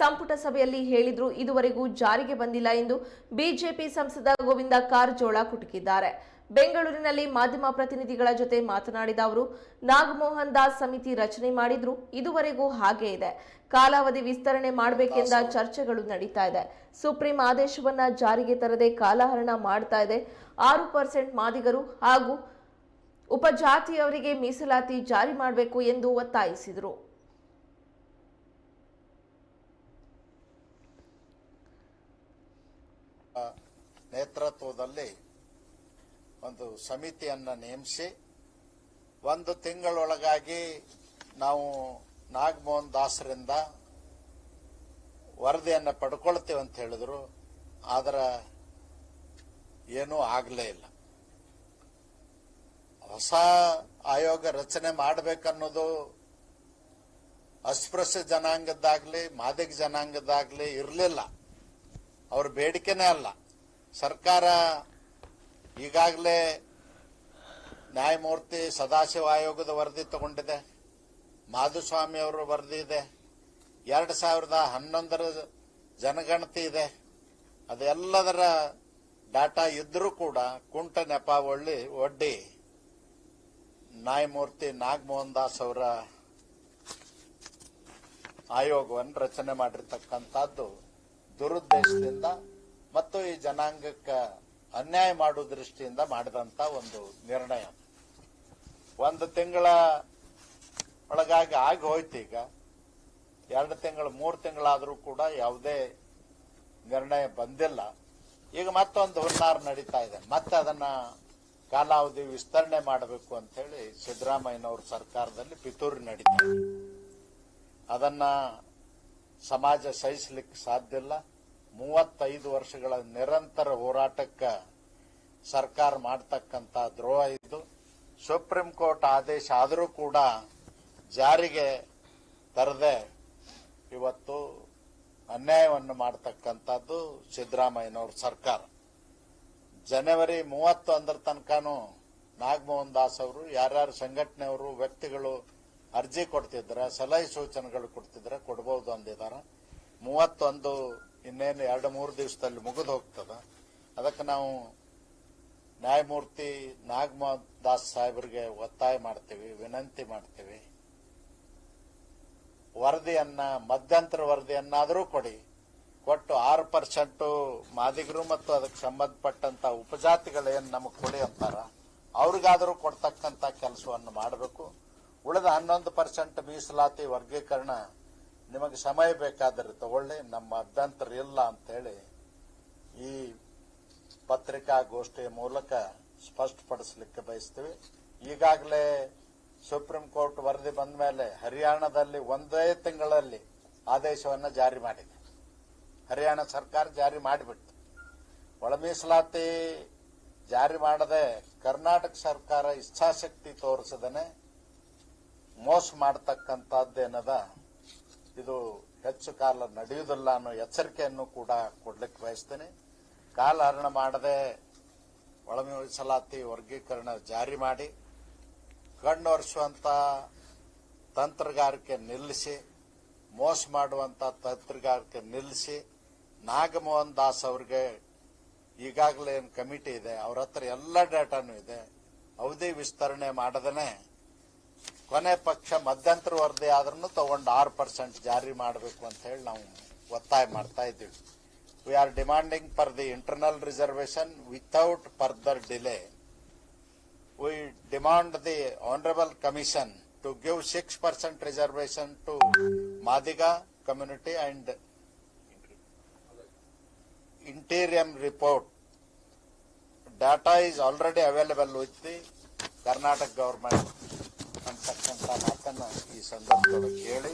ಸಂಪುಟ ಸಭೆಯಲ್ಲಿ ಹೇಳಿದ್ರು ಇದುವರೆಗೂ ಜಾರಿಗೆ ಬಂದಿಲ್ಲ ಎಂದು ಬಿಜೆಪಿ ಸಂಸದ ಗೋವಿಂದ ಕಾರಜೋಳ ಕುಟುಕಿದ್ದಾರೆ. ಬೆಂಗಳೂರಿನಲ್ಲಿ ಮಾಧ್ಯಮ ಪ್ರತಿನಿಧಿಗಳ ಜೊತೆ ಮಾತನಾಡಿದ ಅವರು ನಾಗಮೋಹನ್ ದಾಸ್ ಸಮಿತಿ ರಚನೆ ಮಾಡಿದ್ರು ಇದುವರೆಗೂ ಹಾಗೇ ಇದೆ. ಕಾಲಾವಧಿ ವಿಸ್ತರಣೆ ಮಾಡಬೇಕೆಂದ ಚರ್ಚೆಗಳು ನಡೀತಾ ಇದೆ. ಸುಪ್ರೀಂ ಆದೇಶವನ್ನ ಜಾರಿಗೆ ತರದೆ ಕಾಲಹರಣ ಮಾಡ್ತಾ ಇದೆ. ಆರು ಪರ್ಸೆಂಟ್ ಮಾದಿಗರು ಹಾಗೂ ಉಪಜಾತಿಯವರಿಗೆ ಮೀಸಲಾತಿ ಜಾರಿ ಮಾಡಬೇಕು ಎಂದು ಒತ್ತಾಯಿಸಿದರು. ನೇತೃತ್ವದಲ್ಲಿ ಒಂದು ಸಮಿತಿಯನ್ನು ನೇಮಿಸಿ ಒಂದು ತಿಂಗಳೊಳಗಾಗಿ ನಾವು ನಾಗಮೋಹನ್ ದಾಸರಿಂದ ವರದಿಯನ್ನು ಪಡ್ಕೊಳ್ತೇವೆ ಅಂತ ಹೇಳಿದ್ರು. ಆದರೆ ಏನೂ ಆಗಲೇ ಇಲ್ಲ. ಹೊಸ ಆಯೋಗ ರಚನೆ ಮಾಡಬೇಕನ್ನೋದು ಅಸ್ಪೃಶ್ಯ ಜನಾಂಗದ್ದಾಗಲಿ, ಮಾದಿಗ ಜನಾಂಗದ್ದಾಗಲಿ ಇರಲಿಲ್ಲ. ಅವ್ರ ಬೇಡಿಕೆನೇ ಅಲ್ಲ. ಸರ್ಕಾರ ಈಗಾಗಲೇ ನ್ಯಾಯಮೂರ್ತಿ ಸದಾಶಿವ ಆಯೋಗದ ವರದಿ ತಗೊಂಡಿದೆ. ಮಾಧುಸ್ವಾಮಿ ಅವರ ವರದಿ ಇದೆ. ಎರಡು ಸಾವಿರದ ಹನ್ನೊಂದರ ಜನಗಣತಿ ಇದೆ. ಅದೆಲ್ಲದರ ಡಾಟಾ ಇದ್ದರೂ ಕೂಡ ಕುಂಟ ನೆಪ ಒಳ್ಳಿ ಒಡ್ಡಿ ನ್ಯಾಯಮೂರ್ತಿ ನಾಗಮೋಹನ್ ದಾಸ್ ಅವರ ಆಯೋಗವನ್ನು ರಚನೆ ಮಾಡಿರ್ತಕ್ಕಂಥದ್ದು ದುರುದ್ದೇಶದಿಂದ ಮತ್ತು ಈ ಜನಾಂಗಕ್ಕೆ ಅನ್ಯಾಯ ಮಾಡುವ ದೃಷ್ಟಿಯಿಂದ ಮಾಡಿದಂತ ಒಂದು ನಿರ್ಣಯ. ಒಂದು ತಿಂಗಳ ಒಳಗಾಗಿ ಆಗಿ ಹೋಯ್ತು ಈಗ. ಎರಡು ತಿಂಗಳು, ಮೂರು ತಿಂಗಳಾದರೂ ಕೂಡ ಯಾವುದೇ ನಿರ್ಣಯ ಬಂದಿಲ್ಲ. ಈಗ ಮತ್ತೊಂದು ಹುನ್ನಾರ ನಡೀತಾ ಇದೆ. ಮತ್ತೆ ಅದನ್ನ ಕಾಲಾವಧಿ ವಿಸ್ತರಣೆ ಮಾಡಬೇಕು ಅಂತ ಹೇಳಿ ಸಿದ್ದರಾಮಯ್ಯನವ್ರ ಸರ್ಕಾರದಲ್ಲಿ ಪಿತೂರಿ ನಡೀತಾ ಅದನ್ನ ಸಮಾಜ ಸಹಿಸಲಿಕ್ಕೆ ಸಾಧ್ಯ ಇಲ್ಲ. ಮೂವತ್ತೈದು ವರ್ಷಗಳ ನಿರಂತರ ಹೋರಾಟಕ್ಕೆ ಸರ್ಕಾರ ಮಾಡ್ತಕ್ಕಂಥ ದ್ರೋಹ ಇದು. ಸುಪ್ರೀಂ ಕೋರ್ಟ್ ಆದೇಶ ಆದರೂ ಕೂಡ ಜಾರಿಗೆ ತರದೆ ಇವತ್ತು ಅನ್ಯಾಯವನ್ನು ಮಾಡತಕ್ಕಂಥದ್ದು ಸಿದ್ದರಾಮಯ್ಯನವ್ರ ಸರ್ಕಾರ. ಜನವರಿ ಮೂವತ್ತು ಅಂದ್ರ ತನಕನೂ ನಾಗಮೋಹನ್ ದಾಸ್ ಅವರು, ಯಾರ್ಯಾರು ಸಂಘಟನೆಯವರು, ವ್ಯಕ್ತಿಗಳು ಅರ್ಜಿ ಕೊಡ್ತಿದ್ರೆ, ಸಲಹೆ ಸೂಚನೆಗಳು ಕೊಡ್ತಿದ್ರೆ ಕೊಡಬಹುದು ಅಂದಿದ್ದಾರೆ. ಮೂವತ್ತೊಂದು ಇನ್ನೇನು ಎರಡು ಮೂರು ದಿವಸದಲ್ಲಿ ಮುಗಿದು ಹೋಗ್ತದ. ಅದಕ್ಕೆ ನಾವು ನ್ಯಾಯಮೂರ್ತಿ ನಾಗಮ ದಾಸ್ ಸಾಹೇಬರಿಗೆ ಒತ್ತಾಯ ಮಾಡ್ತೀವಿ, ವಿನಂತಿ ಮಾಡ್ತೀವಿ. ವರದಿಯನ್ನ, ಮಧ್ಯಂತರ ವರದಿಯನ್ನಾದರೂ ಕೊಡಿ. ಕೊಟ್ಟು ಆರು ಪರ್ಸೆಂಟ್ ಮಾದಿಗರು ಮತ್ತು ಅದಕ್ಕೆ ಸಂಬಂಧಪಟ್ಟಂತ ಉಪಜಾತಿಗಳೇನು ನಮಗೆ ಕೊಡಿ ಅಂತಾರ. ಅವ್ರಿಗಾದರೂ ಕೊಡ್ತಕ್ಕಂತ ಕೆಲಸವನ್ನು ಮಾಡಬೇಕು. ಉಳಿದ ಹನ್ನೊಂದು ಪರ್ಸೆಂಟ್ ಮೀಸಲಾತಿ ವರ್ಗೀಕರಣ ನಿಮಗೆ ಸಮಯ ಬೇಕಾದರೆ ತಗೊಳ್ಳಿ, ನಮ್ಮ ಅಭ್ಯಂತರ ಇಲ್ಲ ಅಂತೇಳಿ ಈ ಪತ್ರಿಕಾಗೋಷ್ಠಿಯ ಮೂಲಕ ಸ್ಪಷ್ಟಪಡಿಸಲಿಕ್ಕೆ ಬಯಸ್ತೀವಿ. ಈಗಾಗಲೇ ಸುಪ್ರೀಂ ಕೋರ್ಟ್ ವರದಿ ಬಂದ ಮೇಲೆ ಹರಿಯಾಣದಲ್ಲಿ ಒಂದೇ ತಿಂಗಳಲ್ಲಿ ಆದೇಶವನ್ನು ಜಾರಿ ಮಾಡಿದೆ. ಹರಿಯಾಣ ಸರ್ಕಾರ ಜಾರಿ ಮಾಡಿಬಿಟ್ಟು. ಒಳ ಮೀಸಲಾತಿ ಜಾರಿ ಮಾಡದೆ ಕರ್ನಾಟಕ ಸರ್ಕಾರ ಇಚ್ಛಾಶಕ್ತಿ ತೋರಿಸದನೆ ಮೋಸ ಮಾಡತಕ್ಕಂಥದ್ದೇನದ ಇದು ಹೆಚ್ಚು ಕಾಲ ನಡೆಯುವುದಿಲ್ಲ ಅನ್ನೋ ಎಚ್ಚರಿಕೆಯನ್ನು ಕೂಡ ಕೊಡ್ಲಿಕ್ಕೆ ಬಯಸ್ತೇನೆ. ಕಾಲಹರಣ ಮಾಡದೆ ಒಳಮೀಸಲಾತಿ ವರ್ಗೀಕರಣ ಜಾರಿ ಮಾಡಿ ಕಣ್ಣು ಒರೆಸುವಂಥ ತಂತ್ರಗಾರಿಕೆ ನಿಲ್ಲಿಸಿ, ಮೋಸ ಮಾಡುವಂತ ತಂತ್ರಗಾರಿಕೆ ನಿಲ್ಲಿಸಿ, ನಾಗಮೋಹನ್ ದಾಸ್ ಅವ್ರಿಗೆ ಈಗಾಗಲೇ ಏನು ಕಮಿಟಿ ಇದೆ, ಅವ್ರ ಹತ್ರ ಎಲ್ಲ ಡೇಟಾನು ಇದೆ. ಅವಧಿ ವಿಸ್ತರಣೆ ಮಾಡದನೆ ಕೊನೆ ಪಕ್ಷ ಮಧ್ಯಂತರ ವರದಿ ಆದ್ರೂ ತಗೊಂಡು ಆರು ಪರ್ಸೆಂಟ್ ಜಾರಿ ಮಾಡಬೇಕು ಅಂತ ಹೇಳಿ ನಾವು ಒತ್ತಾಯ ಮಾಡ್ತಾ ಇದ್ದೀವಿ we are demanding for the internal reservation without further delay we demand the honorable commission to give 6% reservation to Madiga community and interim report. Data is already available with the Karnataka government ಅಂತಕ್ಕಂಥ ಮಾತನ್ನು ಈ ಸಂದರ್ಭದೊಳಗೆ ಹೇಳಿ